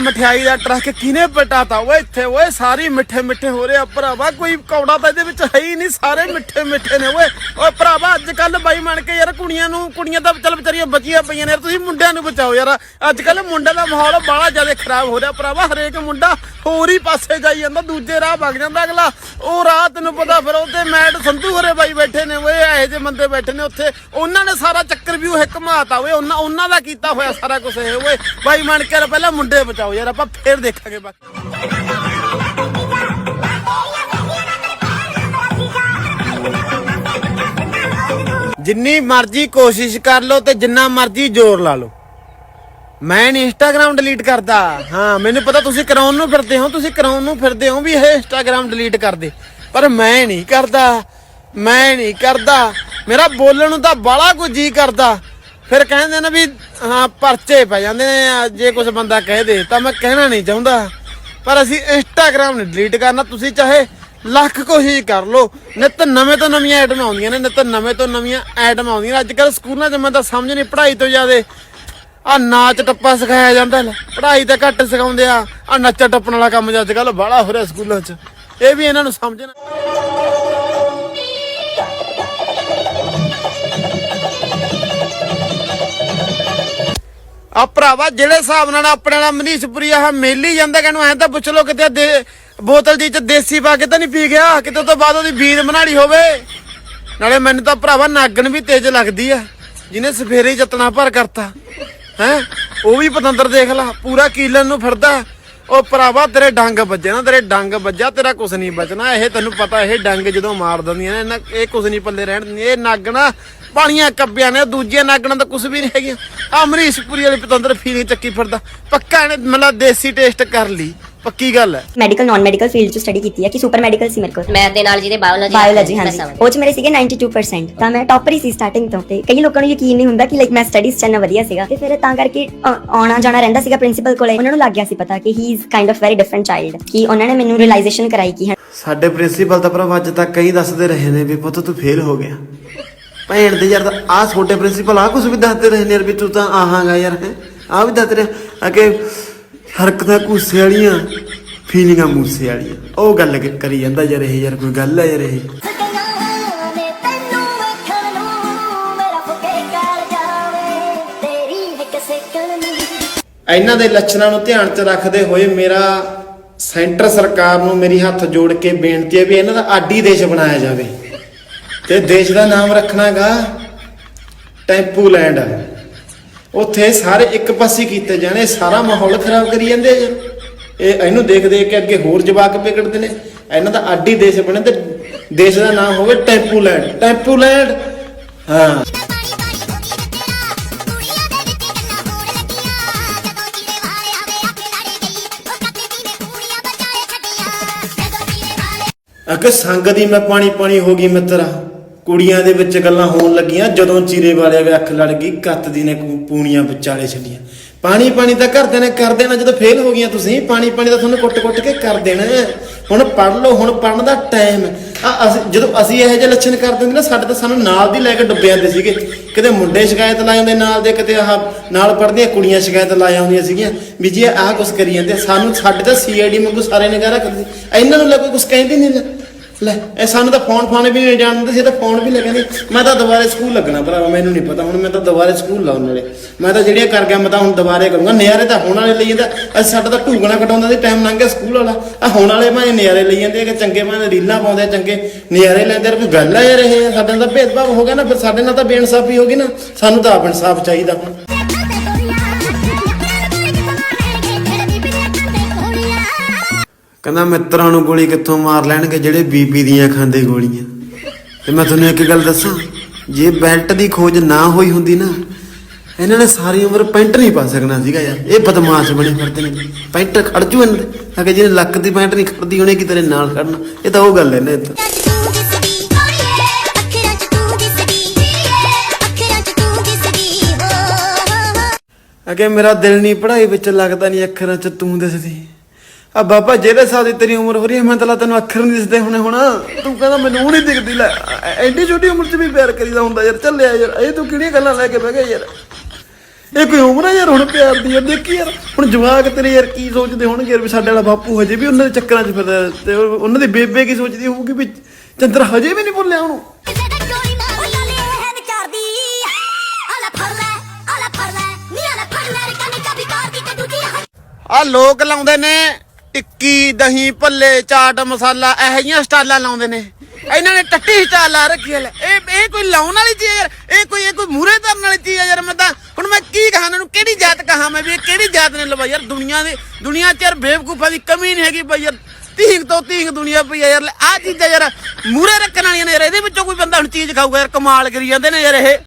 ਮਠਿਆਈ ਦਾ ਟਰੱਕ ਕਿਹਨੇ ਪਟਾਤਾ? ਓਏ ਇੱਥੇ, ਓਏ ਸਾਰੀ ਮਿੱਠੇ ਮਿੱਠੇ ਹੋ ਰਹੇ ਆ ਭਰਾਵਾ, ਕੋਈ ਕੌੜਾ ਤਾਂ ਇਹਦੇ ਵਿੱਚ ਹੈ ਹੀ ਨਹੀਂ, ਸਾਰੇ ਮਿੱਠੇ ਮਿੱਠੇ ਨੇ ਓਏ। ਓਏ ਭਰਾਵਾ ਅੱਜ ਕੱਲ ਬਾਈ ਬਣ ਕੇ ਯਾਰ ਕੁੜੀਆਂ ਨੂੰ, ਕੁੜੀਆਂ ਤਾਂ ਚੱਲ ਵਿਚਾਰੀਆਂ ਬਚੀਆਂ ਪਈਆਂ ਨੇ ਯਾਰ, ਤੁਸੀਂ ਮੁੰਡਿਆਂ ਨੂੰ ਬਚਾਓ ਯਾਰ। ਅੱਜ ਕੱਲ ਮੁੰਡਿਆਂ ਦਾ ਮਾਹੌਲ ਬੜਾ ਜ਼ਿਆਦਾ ਖਰਾਬ ਹੋ ਰਿਹਾ ਭਰਾਵਾ, ਹਰੇਕ ਮੁੰਡਾ ਹੋਰ ਹੀ ਪਾਸੇ ਜਾਈ ਜਾਂਦਾ, ਦੂਜੇ ਰਾਹ ਵਗ ਜਾਂਦਾ ਅਗਲਾ। ਉਹ ਰਾਹ ਤੈਨੂੰ ਪਤਾ ਫਿਰ ਉਹਦੇ ਮੈਟ ਸੰਧੂ ਹਰੇ ਬਾਈ ਬੈਠੇ ਨੇ ਓਏ, ਇਹੋ ਜਿਹੇ ਬੰਦੇ ਬੈਠੇ ਨੇ ਉੱਥੇ। ਉਹਨਾਂ ਨੇ ਸਾਰਾ ਚੱਕਰ ਵੀ ਉਹ ਘਮਾਤਾ ਓਏ, ਉਹਨਾਂ ਉਹਨਾਂ ਦਾ ਕੀਤਾ ਹੋਇਆ ਸਾਰਾ ਕੁਝ ਇਹ ਓਏ। ਬਾਈ ਬਣ ਕੇ ਯਾਰ ਪਹਿਲਾਂ ਮੁੰਡੇ ਬਚਾਓ। ਯਾਰ, ਆਪਾਂ ਫੇਰ ਦੇਖਾਂਗੇ ਬਾਕੀ ਜਿੰਨੀ ਮਰਜ਼ੀ ਕੋਸ਼ਿਸ਼ ਕਰ ਲਓ ਤੇ ਜਿੰਨਾ ਮਰਜ਼ੀ ਜ਼ੋਰ ਲਾ ਲਓ। ਮੈਂ ਨਹੀਂ ਇੰਸਟਾਗ੍ਰam ਡਿਲੀਟ ਕਰਦਾ। ਹਾਂ, ਮੈਨੂੰ ਪਤਾ ਤੁਸੀਂ ਕਰਾਉਣ ਨੂੰ ਫਿਰਦੇ ਹੋ, ਤੁਸੀਂ ਕਰਾਉਣ ਨੂੰ ਫਿਰਦੇ ਹੋ ਵੀ ਇਹ ਇੰਸਟਾਗ੍ਰam ਡਿਲੀਟ ਕਰਦੇ। ਪਰ ਮੈਂ ਨਹੀਂ ਕਰਦਾ, ਮੈਂ ਨਹੀਂ ਕਰਦਾ। ਮੇਰਾ ਬੋਲਣ ਨੂੰ ਤਾਂ ਬਾਲਾ ਕੁਝ ਜੀ ਕਰਦਾ। ਫਿਰ ਕਹਿੰਦੇ ਨੇ ਵੀ, ਹਾਂ, ਪਰਚੇ ਪੈ ਜਾਂਦੇ ਨੇ ਜੇ ਕੁਝ ਬੰਦਾ ਕਹਿ ਦੇ, ਤਾਂ ਮੈਂ ਕਹਿਣਾ ਨਹੀਂ ਚਾਹੁੰਦਾ। ਪਰ ਅਸੀਂ ਇੰਸਟਾਗ੍ਰam ਨਹੀਂ ਡਿਲੀਟ ਕਰਨਾ, ਤੁਸੀਂ ਚਾਹੇ ਲੱਖ ਕੋਸ਼ਿਸ਼ ਕਰ ਲਓ। ਨਿਤ ਨਵੇਂ ਤੋਂ ਨਵੀਆਂ ਐਟਮਾਂ ਆਉਂਦੀਆਂ ਨੇ, ਨਿਤ ਨਵੇਂ ਤੋਂ ਨਵੀਆਂ ਐਟਮਾਂ ਆਉਂਦੀਆਂ ਨੇ। ਅੱਜ ਕੱਲ ਸਕੂਲਾਂ 'ਚ ਮੈਂ ਤਾਂ ਸਮਝ ਨਹੀਂ, ਪੜ੍ਹਾਈ ਤੋਂ ਜ਼ਿਆਦੇ ਆ ਨਾਚ ਟੱਪਾ ਸਿਖਾਇਆ ਜਾਂਦਾ ਪੜ੍ਹਾਈ ਤਾਂ ਘੱਟ ਸਿਖਾਉਂਦੇ ਆ। ਆ ਨੱਚਾ ਟੱਪਣ ਵਾਲਾ ਕੰਮ ਅੱਜ ਕੱਲ ਬਾਹਲਾ ਹੋ ਰਿਹਾ ਸਕੂਲਾਂ 'ਚ। ਇਹ ਵੀ ਇਹਨਾਂ ਨੂੰ ਸਮਝਣਾ ਭਰਾਵਾ, ਜਿਹੜੇ ਹਿਸਾਬ ਨਾਲ ਆਪਣੇ ਨਾਲ ਮਨੀਸ਼ਪੁਰੀ ਆ ਮੇਲੀ ਜਾਂਦਾ ਕਹਿੰਨੂੰ ਐਂ ਤਾਂ ਪੁੱਛ ਲੋ ਕਿਤੇ ਦੇ- ਬੋਤਲ ਦੀ ਚ ਦੇਸੀ ਪਾ ਕੇ ਤਾਂ ਨਹੀਂ ਪੀ ਗਿਆ, ਕਿਤੇ ਤੋਂ ਬਾਅਦ ਉਹਦੀ ਬੀਰ ਬਣਾੜੀ ਹੋਵੇ। ਨਾਲੇ ਮੈਨੂੰ ਤਾਂ ਭਰਾਵਾ ਨਾਗਣ ਵੀ ਤੇਜ਼ ਲੱਗਦੀ ਆ, ਜਿਹਨੇ ਸਫੇਰੇ ਹੀ ਜਤਨਾ ਭਰ ਕਰਤਾ, ਹੈ? ਉਹ ਵੀ ਪਤੰਦਰ ਦੇਖ ਲਾ, ਪੂਰਾ ਕੀਲਨ ਨੂੰ ਫਿਰਦਾ। ਉਹ ਭਰਾਵਾ, ਤੇਰੇ ਡੰਗ ਵੱਜੇ ਨਾ, ਤੇਰੇ ਡੰਗ ਵੱਜਾ ਤੇਰਾ ਕੁਛ ਨਹੀਂ ਬਚਣਾ। ਇਹ ਤੈਨੂੰ ਪਤਾ, ਇਹ ਡੰਗ ਜਦੋਂ ਮਾਰ ਦਿੰਦੀਆਂ ਨੇ, ਇਹਨਾਂ ਇਹ ਕੁਛ ਨਹੀਂ ਪੱਲੇ ਰਹਿਣ ਦਿੰਦੀਆਂ। ਇਹ ਨਾਗਣਾ ਪਾਣੀਆਂ ਕੱਬਿਆਂ ਨੇ, ਦੂਜੀਆਂ ਨਾਗਣਾ ਤਾਂ ਕੁਛ ਵੀ ਨਹੀਂ ਹੈਗੀਆਂ। ਆ ਅਮਰੀਸ਼ਪੁਰੀ ਵਾਲੀ ਪਤੰਦਰ ਫੀਲਿੰਗ ਚੱਕੀ ਫਿਰਦਾ। ਪੱਕਾ ਇਹਨੇ ਮਤਲਬ ਦੇਸੀ ਟੇਸਟ ਕਰ ਲਈ। ਪੱਕੀ ਗੱਲ ਹੈ। ਮੈਡੀਕਲ ਨਾਨ ਮੈਡੀਕਲ ਫੀਲਡ ਚ ਸਟੱਡੀ ਕੀਤੀ ਹੈ ਕਿ ਸੁਪਰ ਮੈਡੀਕਲ ਸੀ ਮੇਰੇ ਕੋਲ। ਮੈਥ ਦੇ ਨਾਲ ਜਿਹਦੇ ਬਾਇਓਲੋਜੀ ਬਾਇਓਲੋਜੀ ਹਾਂਜੀ। ਉਹ ਚ ਮੇਰੇ ਸੀਗੇ 92% ਤਾਂ ਮੈਂ ਟੌਪਰ ਹੀ ਸੀ ਸਟਾਰਟਿੰਗ ਤੋਂ ਤੇ ਕਈ ਲੋਕਾਂ ਨੂੰ ਯਕੀਨ ਨਹੀਂ ਹੁੰਦਾ ਕਿ ਲਾਈਕ ਮੈਂ ਸਟੱਡੀਜ਼ ਚ ਇੰਨਾ ਵਧੀਆ ਸੀਗਾ। ਤੇ ਫਿਰ ਤਾਂ ਕਰਕੇ ਅ, ਆਉਣਾ ਜਾਣਾ ਰਹਿੰਦਾ ਸੀਗਾ ਪ੍ਰਿੰਸੀਪਲ ਕੋਲੇ। ਉਹਨਾਂ ਨੂੰ ਲੱਗ ਗਿਆ ਸੀ ਪਤਾ ਕਿ he is kind of very different child ਕਿ ਉਹਨਾਂ ਨੇ ਮੈਨੂੰ ਰਿਅਲਾਈਜੇਸ਼ਨ ਕਰਾਈ ਕਿ ਸਾਡੇ ਪ੍ਰਿੰਸੀਪਲ ਤਾਂ ਭਰਾ ਅੱਜ ਤੱਕ ਕਈ ਦੱਸਦੇ ਰਹੇ ਨੇ ਵੀ ਪੁੱਤ ਤੂੰ ਫੇਲ ਹੋ ਗਿਆ। ਭੈਣ ਦੇ ਯਾਰ ਆਹ ਛੋਟੇ ਪ੍ਰਿੰਸੀਪਲ ਆ ਕੁਝ ਵੀ ਦੱਸਦੇ ਰਹੇ ਨੇ ਯਾਰ ਵੀ ਤੂੰ ਤਾਂ ਆਹਾਂਗਾ ਯਾਰ ਆ ਵੀ ਦੱਸਦੇ ਰਹੇ। ਆ ਕਿ ਹਰਕਤਾਂ ਕੂਸੇ ਵਾਲੀਆਂ ਫੀਲਿੰਗਾਂ ਮੂਸੇ ਵਾਲੀਆਂ। ਉਹ ਗੱਲ ਕ- ਕਰੀ ਜਾਂਦਾ ਯਾਰ ਇਹ ਯਾਰ ਕੋਈ ਗੱਲ ਹੈ ਯਾਰ ਇਹ। ਸਕੀਆਂ ਨੇ ਤੈਨੂੰ ਵੇਖਣ ਨੂੰ ਮੇਰਾ ਫੁਕੇ ਕਰ ਜਾਵੇ ਤੇਰੀ ਇੱਕ ਸੇਕਣ ਨੂੰ। ਇਹਨਾਂ ਦੇ ਲੱਛਣਾਂ ਨੂੰ ਧਿਆਨ 'ਚ ਰੱਖਦੇ ਹੋਏ ਮੇਰਾ ਸੈਂਟਰ ਸਰਕਾਰ ਨੂੰ ਮੇਰੀ ਹੱਥ ਜੋੜ ਕੇ ਬੇਨਤੀ ਹੈ ਵੀ ਇਹਨਾਂ ਦਾ ਆਡੀ ਦੇਸ਼ ਬਣਾਇਆ ਜਾਵੇ। ਤੇ ਦੇਸ਼ ਦਾ ਨਾਮ ਰੱਖਣਾਗਾ ਟੈਂਪੂ ਲੈਂਡ। ਉੱਥੇ ਸਾਰੇ ਇੱਕ ਪਾਸੇ ਕੀਤੇ ਜਾਣੇ, ਸਾਰਾ ਮਾਹੌਲ ਖਰਾਬ ਕਰੀ ਜਾਂਦੇ ਆ ਇਹ ਇਹਨੂੰ ਦੇਖ ਦੇਖ ਕੇ ਅੱਗੇ ਹੋਰ ਜਵਾਕ ਵਿਗੜਦੇ ਨੇ। ਇਹਨਾਂ ਦਾ ਆਡੀ ਦੇਸ਼ ਬਣੇ ਤੇ ਦੇਸ਼ ਦਾ ਨਾਮ ਹੋਵੇ ਟੈਂਪੂ ਲੈਂਡ ਟੈਂਪੂ ਲੈਂਡ ਹਾਂ। ਅਗੇ ਸੰਗ ਦੀ ਮੈਂ ਪਾਣੀ ਪਾਣੀ ਹੋ ਗਈ ਮਿੱਤਰਾ ਕੁੜੀਆਂ ਦੇ ਵਿੱਚ ਗੱਲਾਂ ਹੋਣ ਲੱਗੀਆਂ, ਜਦੋਂ ਚੀਰੇ ਵਾਲੇ ਵੇ ਅੱਖ ਲੜ ਗਈ, ਕੱਤ ਦੀ ਨੇ ਪੂਣੀਆਂ ਵਿਚਾਲੇ ਛੱਡੀਆਂ। ਪਾਣੀ ਪਾਣੀ ਤਾਂ ਕਰਦੇ ਨੇ ਕਰ ਦੇਣਾ ਜਦੋਂ ਫੇਲ ਹੋ ਗਈਆਂ ਤੁਸੀਂ, ਪਾਣੀ ਪਾਣੀ ਤਾਂ ਤੁਹਾਨੂੰ ਕੁੱਟ-ਕੁੱਟ ਕੇ ਕਰ ਦੇਣਾ ਹੁਣ ਪੜ ਲਓ, ਹੁਣ ਪੜਨ ਦਾ ਟਾਈਮ ਆ ਜਦੋਂ ਅਸੀਂ ਇਹੋ ਜਿਹੇ ਲੱਛਣ ਕਰਦੇ ਹੁੰਦੇ ਨਾ, ਸਾਡੇ ਤਾਂ ਸਾਨੂੰ ਨਾਲ ਦੀ ਲੈ ਕੇ ਡੁੱਬੇ ਜਾਂਦੇ ਸੀਗੇ। ਕਿਤੇ ਮੁੰਡੇ ਸ਼ਿਕਾਇਤ ਲਾ ਜਾਂਦੇ ਨਾਲ ਦੇ, ਕਿਤੇ ਆਹ ਨਾਲ ਪੜਦੀਆਂ ਕੁੜੀਆਂ ਸ਼ਿਕਾਇਤ ਲਾ ਜਾਂਦੀਆਂ ਸੀਗੀਆਂ। ਵੀ ਜੀ ਆਹ ਕੁਛ ਕਰੀ ਜਾਂਦੇ ਸਾਨੂੰ ਸਾਡੇ ਤਾਂ ਸੀਆਈਡੀ ਵਾਂਗੂ ਸਾਰੇ ਨਿਗਾਹ ਰੱਖਦੇ ਸੀ। ਇਹਨਾਂ ਨੂੰ ਲੈ ਕੋਈ ਕੁਛ ਕਹਿੰਦੇ ਨਹੀਂ ਲੈ, ਇਹ ਸਾਨੂੰ ਤਾਂ ਫੋਨ ਫਾਨ ਵੀ ਨਹੀਂ ਜਾਣਦੇ ਸੀ ਤਾਂ ਫੋਨ ਵੀ ਲੈ ਕਹਿੰਦੇ ਮੈਂ ਤਾਂ ਦੁਬਾਰੇ ਸਕੂਲ ਲੱਗਣਾ ਭਰਾਵਾ, ਮੈਨੂੰ ਨਹੀਂ ਪਤਾ। ਹੁਣ ਮੈਂ ਤਾਂ ਦੁਬਾਰੇ ਸਕੂਲ ਲਾਉਣ ਵਾਲੇ। ਮੈਂ ਤਾਂ ਜਿਹੜੀਆਂ ਕਰ ਗਿਆ, ਮੈਂ ਤਾਂ ਹੁਣ ਦੁਬਾਰੇ ਕਰੂੰਗਾ। ਨਿਆਰੇ ਤਾਂ ਹੁਣ ਵਾਲੇ ਲਈ ਜਾਂਦਾ ਅਸੀਂ ਸਾਡਾ ਤਾਂ ਢੂਗਣਾ ਕਟਾਉਂਦਾ ਸੀ ਟਾਈਮ ਲੰਘ ਗਿਆ ਸਕੂਲ ਵਾਲਾ। ਆ ਹੁਣ ਵਾਲੇ ਭਾਵੇਂ ਨਿਆਰੇ ਲਈ ਜਾਂਦੇ ਆ ਕਿ ਚੰਗੇ, ਭਾਵੇਂ ਰੀਲਾਂ ਪਾਉਂਦੇ ਆ, ਚੰਗੇ ਨਿਆਰੇ ਲੈਂਦੇ ਕੋਈ ਗੱਲ ਆ ਯਾਰ ਇਹ, ਸਾਡੇ ਨਾਲ ਤਾਂ ਭੇਦਭਾਵ ਹੋ ਗਿਆ ਨਾ, ਫਿਰ ਸਾਡੇ ਨਾਲ ਤਾਂ ਬੇਇਨਸਾਫੀ ਹੋ ਗਈ ਨਾ। ਸਾਨੂੰ ਤਾਂ ਆਪ ਇਨਸਾਫ ਚਾਹੀਦਾ ਹੁਣ। ਕਹਿੰਦਾ ਮਿੱਤਰਾਂ ਨੂੰ ਗੋਲੀ ਕਿੱਥੋਂ ਮਾਰ ਲੈਣਗੇ ਜਿਹੜੇ ਬੀਬੀ ਦੀਆਂ ਖਾਂਦੇ ਗੋਲੀਆਂ? ਤੇ ਮੈਂ ਤੁਹਾਨੂੰ ਇੱਕ ਗੱਲ ਦੱਸਾਂ ਜੇ ਬੈਲਟ ਦੀ ਖੋਜ ਨਾ ਹੋਈ ਹੁੰਦੀ ਨਾ ਇਹਨਾਂ ਨੇ ਸਾਰੀ ਉਮਰ ਪੈਂਟ ਨਹੀਂ ਪਾ ਸਕਣਾ ਸੀਗਾ ਯਾਰ। ਇਹ ਬਦਮਾਸ਼ ਬਣੇ ਫਿਰਦੇ ਨੇ ਪੈਂਟ ਖੜ ਜੂ ਇਹਨਾਂ ਦੇ ਅਗੇ ਜਿਹਨੇ ਲੱਕ ਦੀ ਪੈਂਟ ਨਹੀਂ ਖੜਦੀ ਉਹਨੇ ਕੀ ਤੇਰੇ ਨਾਲ ਖੜਨਾ? ਇਹ ਤਾਂ ਉਹ ਗੱਲ ਹੈ ਨਾ ਤਾਂ ਅਗੇ ਮੇਰਾ ਦਿਲ ਨਹੀਂ ਪੜ੍ਹਾਈ ਵਿੱਚ ਲੱਗਦਾ ਨਹੀਂ ਅੱਖਰਾਂ 'ਚ ਤੂੰ ਦਿਸਦੀ। ਆ ਬਾਬਾ ਜਿਹੜੇ ਸਾਲ ਦੀ ਤੇਰੀ ਉਮਰ ਹੋ ਰਹੀ ਹੈ ਮੈਂ ਤਾਂ ਤੈਨੂੰ ਅੱਖਰ ਨਹੀਂ ਦਿਸਦੇ ਹੁਣੇ ਹੁਣ। ਤੂੰ ਕਹਿੰਦਾ ਮੈਨੂੰ ਉਹ ਨਹੀਂ ਦਿਖਦੀ ਲੈ ਐਡੀ ਛੋਟੀ ਉਮਰ 'ਚ ਵੀ ਪਿਆਰ ਕਰੀਦਾ ਹੁੰਦਾ ਯਾਰ ਚੱਲਿਆ ਯਾਰ ਇਹ ਤੂੰ ਕਿਹੜੀਆਂ ਗੱਲਾਂ ਲੈ ਕੇ ਬਹਿ ਗਿਆ ਯਾਰ? ਇਹ ਕੋਈ ਉਮਰ ਆ ਯਾਰ ਹੁਣ ਪਿਆਰ ਦੀ ਯਾਰ ਦੇਖੀ ਯਾਰ ਹੁਣ ਜਵਾਕ ਤੇਰੇ ਯਾਰ ਕੀ ਸੋਚਦੇ ਹੋਣਗੇ ਯਾਰ ਵੀ ਸਾਡੇ ਵਾਲਾ ਬਾਪੂ ਹਜੇ ਵੀ ਉਹਨਾਂ ਦੇ ਚੱਕਰਾਂ 'ਚ ਫਿਰਦਾ ਤੇ ਉਹ- ਉਹਨਾਂ ਦੀ ਬੇਬੇ ਕੀ ਸੋਚਦੀ ਹੋਊਗੀ ਵੀ ਚੰਦਰ ਹਜੇ ਵੀ ਨਹੀਂ ਭੁੱਲਿਆ ਉਹਨੂੰ? ਆ ਲੋਕ ਲਾਉਂਦੇ ਨੇ। ਟਿੱਕੀ, ਦਹੀਂ, ਭੱਲੇ, ਚਾਟ, ਮਸਾਲਾ, ਇਹੋ ਜਿਹੀਆਂ ਸਟਾਲਾਂ ਲਾਉਂਦੇ ਨੇ। ਇਹਨਾਂ ਨੇ ਟੱਟੀ ਸਟਾਲ ਲਾ ਰੱਖੀ ਹੈ ਲੈ। ਇਹ ਇਹ ਕੋਈ ਲਾਉਣ ਵਾਲੀ ਚੀਜ਼ ਯਾਰ? ਇਹ ਕੋਈ ਇਹ ਕੋਈ ਮੂਰੇ ਧਰਨ ਵਾਲੀ ਚੀਜ਼ ਹੈ ਯਾਰ? ਮੈਂ ਤਾਂ, ਹੁਣ ਮੈਂ ਕੀ ਕਹਾਂ ਇਹਨਾਂ ਨੂੰ? ਕਿਹੜੀ ਜਾਤ ਕਹਾਂ ਮੈਂ ਵੀ? ਇਹ ਕਿਹੜੀ ਜਾਤ ਨੇ ਲਵਾਈ ਯਾਰ? ਦੁਨੀਆ ਦੇ, ਦੁਨੀਆ 'ਚ ਯਾਰ ਬੇਵਕੂਫਾਂ ਦੀ ਕਮੀ ਨਹੀਂ ਹੈਗੀ ਬਈ ਯਾਰ। ਤੀਂਗ ਤੋਂ ਤੀਂਗ ਦੁਨੀਆ ਪਈ ਯਾਰ। ਆ ਚੀਜ਼ਾਂ ਯਾਰ ਮੂਰੇ ਰੱਖਣ ਵਾਲੀਆਂ ਨੇ ਯਾਰ। ਇਹਦੇ ਵਿੱਚੋਂ ਕੋਈ ਬੰਦਾ ਹੁਣ ਚੀਜ਼ ਖਾਊਗਾ ਯਾਰ? ਕਮਾਲ ਕਰੀ ਜਾਂਦੇ ਨੇ ਯਾਰ ਇਹ।